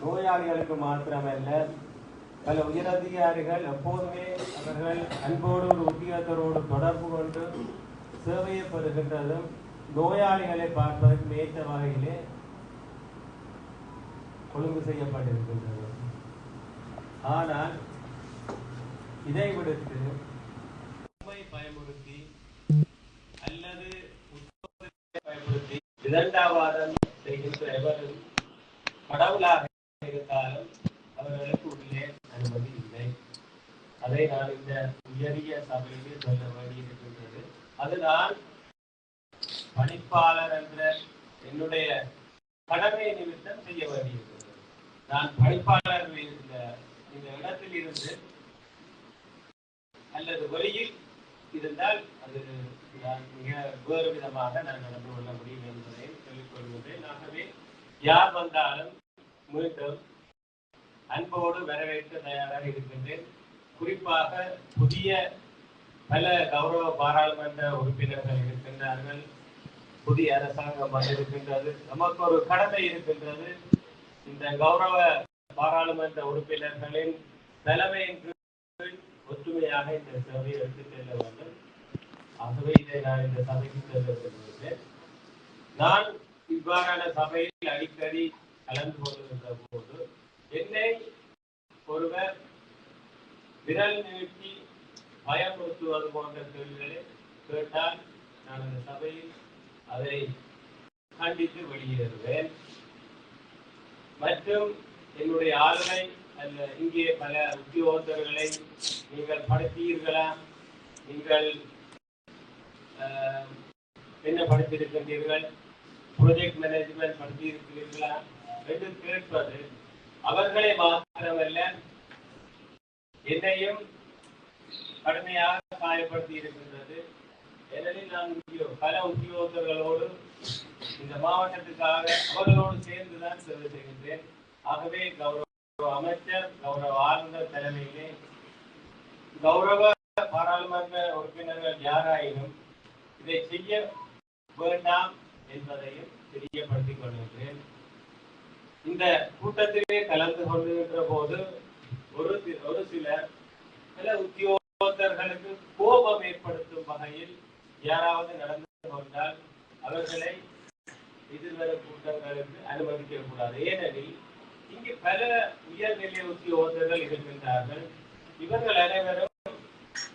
நோயாளிகளுக்கு மாத்திரமல்ல பல உயரதிகாரிகள் எப்போதுமே அவர்கள் அன்போடு ஒரு உத்தியோகத்தரோடு தொடர்பு கொண்டு சேவையை பெறுகின்றதும் நோயாளிகளை பார்ப்பதற்கு ஏற்ற வகையிலே ஒழுங்கு செய்யப்பட்டிருக்கின்றது. ஆனால் இதை விடுத்து பயமுறுத்தி அல்லது பயமுறுத்தி இரண்டாவாதம் செய்கின்ற எவரும் கடவுளாக இருந்தாலும் அவர்களுக்கு உள்ளே அனுமதி இல்லை அதை நான் இந்த உயரிய சபையில் சொல்ல வேண்டியிருக்கின்றது அதுதான் பணிப்பாளர் என்ற என்னுடைய கடமை நிமித்தம் செய்ய வேண்டியிருக்கிறது நான் பணிப்பாளர் இந்த இந்த இடத்தில் இருந்து அல்லது வழியில் இருந்தால் அது நான் மிக வேறு விதமாக நான் நடந்து கொள்ள முடியும் என்பதை சொல்லிக் கொள்கின்றேன் ஆகவே யார் வந்தாலும் மீண்டும் அன்போடு வரவேற்க தயாராக இருக்கின்றேன். குறிப்பாக புதிய பல கௌரவ பாராளுமன்ற உறுப்பினர்கள் இருக்கின்றார்கள். புதிய அரசாங்கம் வந்திருக்கின்றது. நமக்கு ஒரு கடமை இருக்கின்றது. இந்த கௌரவ பாராளுமன்ற உறுப்பினர்களின் தலைமையின் கீழ் ஒற்றுமையாக இந்த சபையை எடுத்துச் செல்ல வேண்டும். ஆகவே இதை நான் இந்த சபைக்கு செல்ல விரும்புகிறேன் நான் இவ்வாறான சபையில் அடிக்கடி கலந்து கொள்கின்ற போது என்னை ஒருவர் விரல் நீட்டி பயமுறுத்துவது போன்ற கேள்விகளை கேட்டால் நான் அந்த சபையில் அதை கண்டித்து வெளியேறுவேன் மற்றும் என்னுடைய ஆளுமை அல்ல இங்கே பல உத்தியோகத்தர்களை நீங்கள் படுத்தீர்களா? நீங்கள் என்ன படித்திருக்கின்றீர்கள்? ப்ராஜெக்ட் மேனேஜ்மெண்ட் படித்திருக்கிறீர்களா என்று கேட்பது அவர்களை மாத்திரமல்ல என்னையும் கடுமையாக காயப்படுத்தி இருக்கின்றது ஏனெனில் நான் உத்தியோ- பல உத்தியோகத்தர்களோடு இந்த மாவட்டத்துக்காக அவர்களோடு சேர்ந்துதான் சேவை செய்கின்றேன். ஆகவே கௌரவ அமைச்சர் கௌரவ ஆளுநர் தலைமையிலே கௌரவ பாராளுமன்ற உறுப்பினர்கள் யாராயினும் இதை செய்ய வேண்டாம் என்பதையும் தெரியப்படுத்திக் கொள்கின்றேன். இந்த கூட்டத்திலே கலந்து கொள்கின்ற போது ஒரு ஒரு சிலர் சில உத்தியோகத்தர்களுக்கு கோபம் ஏற்படுத்தும் வகையில் யாராவது நடந்து கொண்டால் அவர்களை எதிர்வரும் கூட்டங்களுக்கு அனுமதிக்க கூடாது ஏனெனில் இங்கு பல உயர்நிலை உத்தியோகத்தர்கள் இருக்கின்றார்கள். இவர்கள் அனைவரும்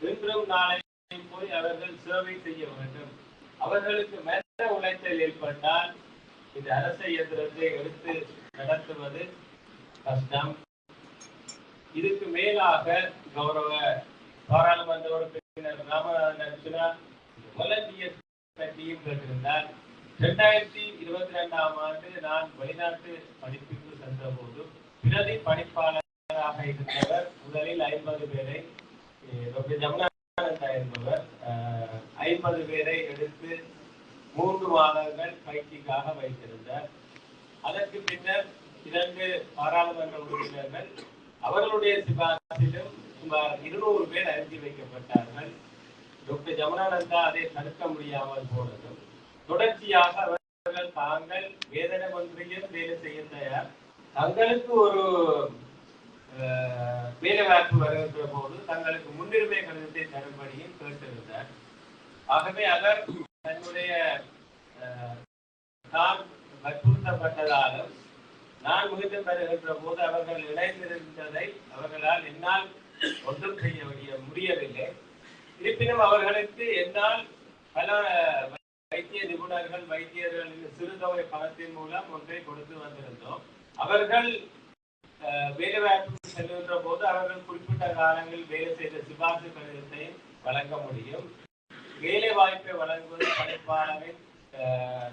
இன்றும் நாளையும் போய் அவர்கள் சேவை செய்ய வேண்டும். அவர்களுக்கு மன உளைச்சல் ஏற்பட்டால் இந்த அரச இயந்திரத்தை எடுத்து நடத்துவது கஷ்டம். இதுக்கு மேலாக கௌரவ பாராளுமன்ற உறுப்பினர் ராமநாதன் அர்ஜுனா வாலண்டியர் பற்றியும் கேட்டிருந்தார். இரண்டாயிரத்தி இருபத்தி ரெண்டாம் ஆண்டு நான் வெளிநாட்டு படிப்புக்கு சென்ற போது பிரதி பணிப்பாளராக இருந்தவர் முதலில் ஐம்பது பேரை டாக்டர் ஜமுனானந்தா என்பவர் அஹ், ஐம்பது பேரை எடுத்து மூன்று மாதங்கள் பயிற்சிக்காக வைத்திருந்தார். அதற்கு பின்னர் இரண்டு பாராளுமன்ற உறுப்பினர்கள் அவர்களுடைய சிபாரிசிலும் சுமார் இருநூறு பேர் அனுப்பி வைக்கப்பட்டார்கள். டாக்டர் ஜமுனானந்தா அதை தடுக்க முடியாமல் போனதும் தொடர்ச்சியாக அவர்கள் தாங்கள் வேதனை ஒன்றையும் வேலை செய்ய தயார். தங்களுக்கு ஒரு அஹ், வேலை வாய்ப்பு வருகின்ற போது தங்களுக்கு முன்னுரிமை கடிதத்தை தரும்படியும் கேட்டிருந்தார். ஆகவே அவர் தன்னுடைய தான் வற்புறுத்தப்பட்டதாலும் நான் மீண்டும் பெறுகின்ற போது அவர்கள் இணைந்திருந்ததை அவர்களால் என்னால் ஒன்றும் செய்ய முடிய முடியவில்லை. இருப்பினும் அவர்களுக்கு என்னால் பல வைத்திய நிபுணர்கள் வைத்தியர்களின் சிறுதொகை பணத்தின் மூலம் ஒன்றை கொடுத்து வந்திருந்தோம். அவர்கள் அஹ், வேலைவாய்ப்புக்கு செல்கின்ற போது அவர்கள் குறிப்பிட்ட காலங்களில் வேலை செய்த சிபாரிசு கடிதத்தையும் வழங்க முடியும். வேலை வாய்ப்பை வழங்குவது படைப்பாளரின்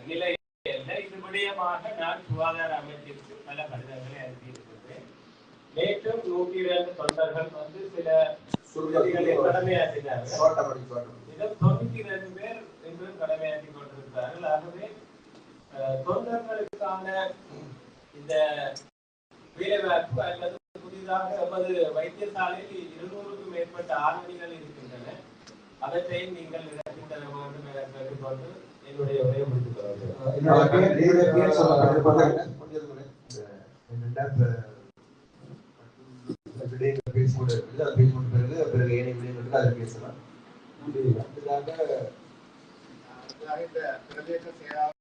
நிலை அல்ல இது விடயமாக நான் சுகாதார அமைச்சிற்கு பல கடிதங்களை அனுப்பியிருக்கின்றேன் நேற்றும் நூற்றி இரண்டு தொண்டர்கள் வந்து சில சுருதிகளை கடமையாற்றினார்கள். இதில் தொண்ணூத்தி இரண்டு பேர் இன்றும் கடமையாற்றி கொண்டிருக்கிறார்கள். ஆகவே தொண்டர்களுக்கான இந்த வேலைவாய்ப்பு அல்லது புதிதாக எமது வைத்தியசாலையில் இருநூறுக்கும் மேற்பட்ட ஆளுமைகள் இருக்கின்றன. அவற்றை நீங்கள் என்னுடைய உரையை முடித்துக் கொள்கிறேன் என்னோட அது பிறகு பிறகு ஏனைய விடயங்களுக்கு அதை பேசலாம் இது பிரதேச செயலாளர்